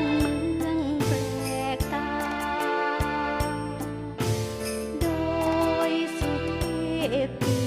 านเมืองแปลกตา โดยสุเทพ